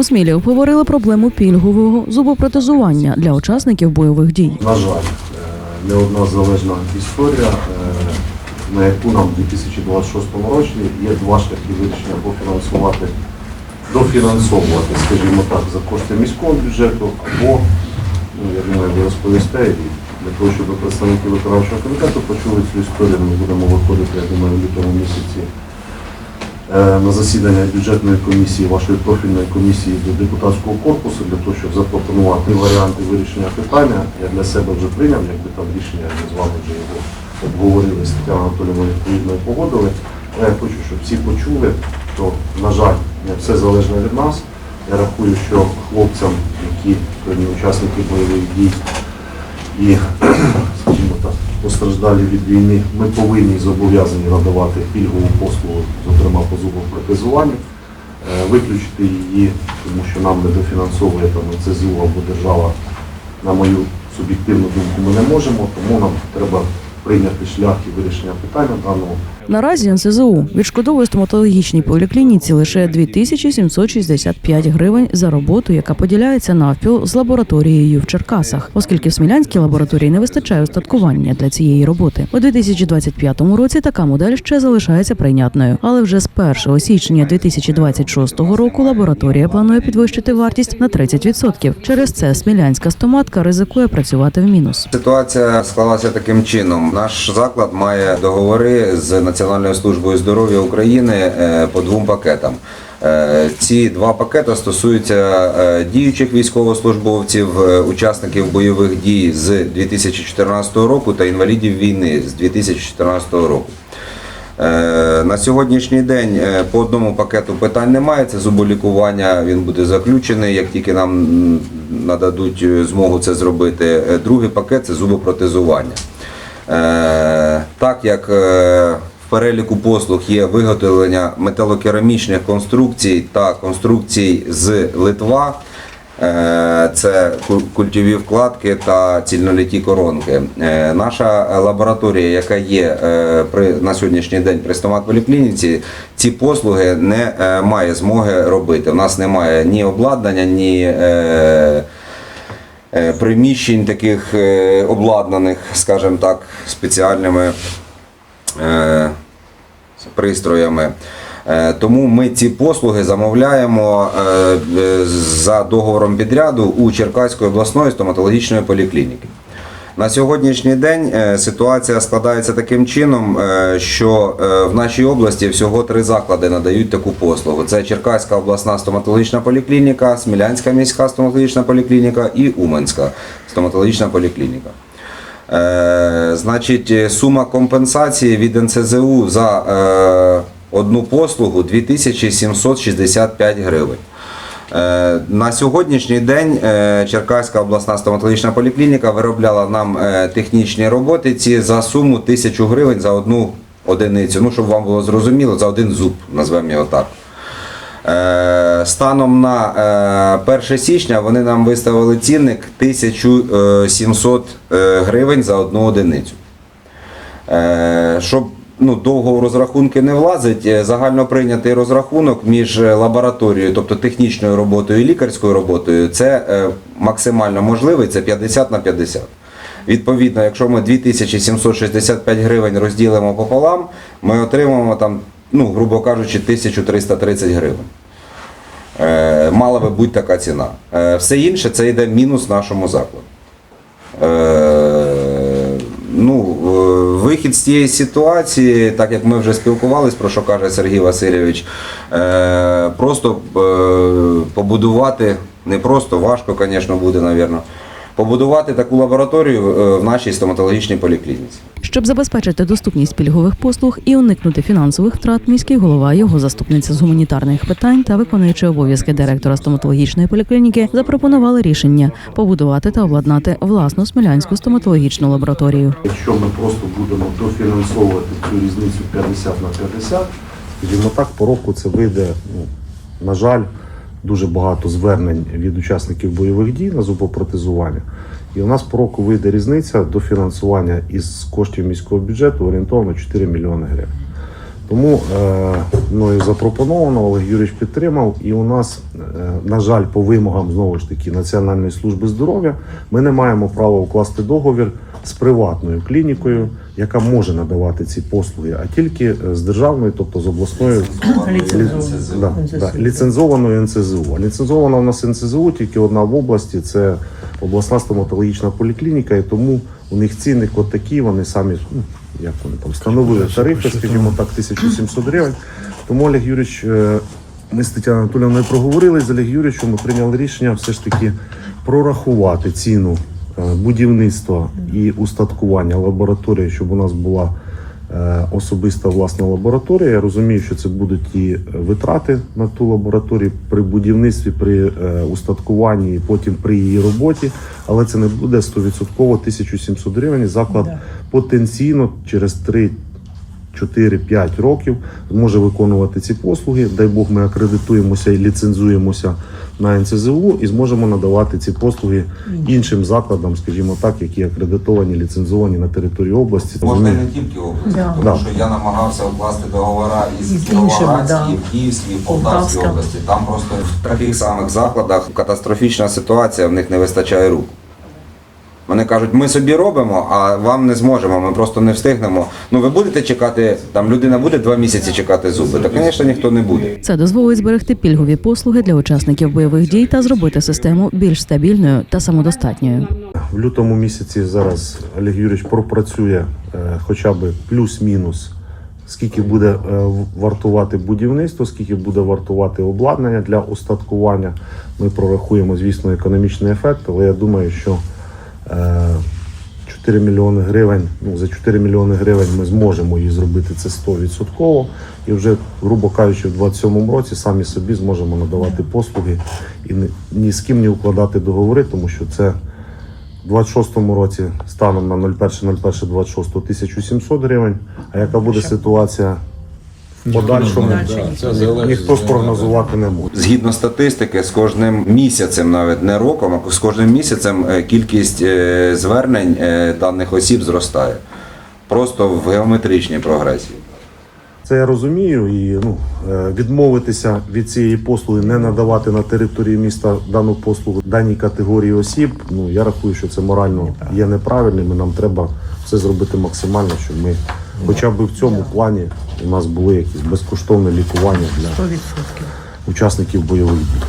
У Смілі обговорили проблему пільгового зубопротезування для учасників бойових дій. На жаль, е, не одна залежна історія, е, на яку нам у 2026 році є два шляхи вирішення або фінансувати, дофінансовувати, скажімо так, за кошти міського бюджету, або, ну, я думаю, ви розповісте, і для того, щоб представники виконавчого комітету почули цю історію, ми будемо виходити, я думаю, в лютому місяці на засідання бюджетної комісії, вашої профільної комісії до депутатського корпусу для того, щоб запропонувати варіанти вирішення питання. Я для себе вже прийняв, якби там рішення ми з вами вже його обговорили з Тетяною Анатолійовною відповідно погодили. Але я хочу, щоб всі почули, що, на жаль, все залежно від нас. Я рахую, що хлопцям, які сьогодні учасники бойових дій і, постраждалі від війни, ми повинні зобов'язані надавати пільгову послугу, зокрема по зубопротезуванню, Е, виключити її, тому що нам не дофінансовує там ЦЗУ або держава, на мою суб'єктивну думку, ми не можемо, тому нам треба прийняти шлях і вирішення питання даного. Наразі НСЗУ відшкодовує стоматологічній поліклініці лише 2765 гривень за роботу, яка поділяється навпіл з лабораторією в Черкасах, оскільки в Смілянській лабораторії не вистачає устаткування для цієї роботи. У 2025 році така модель ще залишається прийнятною, але вже з 1 січня 2026 року лабораторія планує підвищити вартість на 30%. Через це смілянська стоматка ризикує працювати в мінус. Ситуація склалася таким чином. Наш заклад має договори з Національною службою здоров'я України е, по двом пакетам. Е, Ці два пакети стосуються е, діючих військовослужбовців, учасників бойових дій з 2014 року та інвалідів війни з 2014 року. На сьогоднішній день по одному пакету питань немає. Це зуболікування. Він буде заключений, як тільки нам нададуть змогу це зробити. Другий пакет це зубопротезування. Так як переліку послуг є виготовлення металокерамічних конструкцій та конструкцій з Литва. Е, Це культові вкладки та цільноліті коронки. Е, Наша лабораторія, яка є е, на сьогоднішній день при стоматполіклініці, ці послуги не має змоги робити. У нас немає ні обладнання, ні приміщень таких обладнаних, скажімо так, спеціальними пристроями. Е, Тому ми ці послуги замовляємо е, е, за договором підряду у Черкаської обласної стоматологічної поліклініки. На сьогоднішній день е, ситуація складається таким чином, е, що е, в нашій області всього три заклади надають таку послугу: це Черкаська обласна стоматологічна поліклініка, Смілянська міська стоматологічна поліклініка і Уманська стоматологічна поліклініка. Е, значить, е, сума компенсації від НСЗУ за е, одну послугу 2765 гривень. На сьогоднішній день Черкаська обласна стоматологічна поліклініка виробляла нам технічні роботи ці за суму 1000 гривень за одну одиницю. Ну, щоб вам було зрозуміло, за один зуб, назвемо його так. Е, Станом на е, 1 січня вони нам виставили цінник 1700 е, гривень за одну одиницю. Е, Щоб ну, довго в розрахунки не влазить, е, загально прийнятий розрахунок між е, лабораторією, тобто технічною роботою і лікарською роботою, це е, максимально можливий, це 50 на 50. Відповідно, якщо ми 2765 гривень розділимо пополам, ми отримаємо там, ну, грубо кажучи, 1330 гривень. Е, мала би бути така ціна. Е, все інше це йде мінус нашому закладу. Е, ну, вихід з цієї ситуації, так як ми вже спілкувалися, про що каже Сергій Васильович, просто побудувати, не просто важко, звісно, буде, мабуть, побудувати таку лабораторію в нашій стоматологічній поліклініці. Щоб забезпечити доступність пільгових послуг і уникнути фінансових втрат, міський голова, його заступниця з гуманітарних питань та виконуючи обов'язки директора стоматологічної поліклініки запропонували рішення побудувати та обладнати власну смілянську стоматологічну лабораторію. Якщо ми просто будемо дофінансовувати цю різницю 50 на 50, скажімо так, по року це вийде, ну, на жаль, дуже багато звернень від учасників бойових дій на зубопротезування. І у нас по року вийде різниця до фінансування із коштів міського бюджету орієнтовно 4 мільйони гривень. Тому е, мною запропоновано, Олег Юрійович підтримав, і у нас, е, на жаль, по вимогам знову ж таки Національної служби здоров'я, ми не маємо права укласти договір з приватною клінікою, яка може надавати ці послуги, а тільки е, з державною, тобто з обласною Ліцензованою. Да, да, ліцензованою НЦЗУ. А ліцензована у нас НЦЗУ тільки одна в області це обласна стоматологічна поліклініка, і тому у них ціни от такі, вони самі ну, як вони там встановили тарифи, скажімо так, 1700 гривень. Тому Олег Юрійович, е, ми з Тетяною Анатолійовною проговорили з Олег Юрійовичем, ми прийняли рішення все ж таки прорахувати ціну будівництва і устаткування лабораторії, щоб у нас була е, особиста власна лабораторія. Я розумію, що це будуть і витрати на ту лабораторію при будівництві, при е, устаткуванні, і потім при її роботі. Але це не буде 100% 1700 гривень. Заклад потенційно через 3 4-5 років зможе виконувати ці послуги. Дай Бог, ми акредитуємося і ліцензуємося на НЦЗУ і зможемо надавати ці послуги іншим закладам, скажімо так, які акредитовані, ліцензовані на території області. Можна і не тільки області, Да. тому Да. що я намагався укласти договори із Із іншими, Кіровоградській, да. Київській, Полтавській області. Там просто в таких самих закладах катастрофічна ситуація, в них не вистачає рук. Вони кажуть, ми собі робимо, а вам не зможемо, ми просто не встигнемо. Ну ви будете чекати, там людина буде два місяці чекати зуби. Так, звісно, ніхто не буде. Це дозволить зберегти пільгові послуги для учасників бойових дій та зробити систему більш стабільною та самодостатньою. В лютому місяці зараз Олег Юрійович пропрацює е, хоча б плюс-мінус, скільки буде е, вартувати будівництво, скільки буде вартувати обладнання для устаткування. Ми прорахуємо, звісно, економічний ефект, але я думаю, що 4 мільйони гривень, ну за 4 мільйони гривень ми зможемо її зробити це 100%. І вже, грубо кажучи, в 27-му році самі собі зможемо надавати послуги і ні, ні з ким не укладати договори, тому що це у 26-му році станом на 01.01.26 1700 гривень. А яка буде ситуація в подальшому, залежить ніхто спрогнозувати не може. Згідно статистики, з кожним місяцем, навіть не роком, а з кожним місяцем е, кількість е, звернень е, даних осіб зростає. Просто в геометричній прогресії. Це я розумію, і ну відмовитися від цієї послуги, не надавати на території міста дану послугу даній категорії осіб. Ну я рахую, що це морально є неправильним. і Нам треба все зробити максимально, щоб ми, хоча б в цьому плані, у нас були якісь безкоштовне лікування для 100%. учасників бойових дій.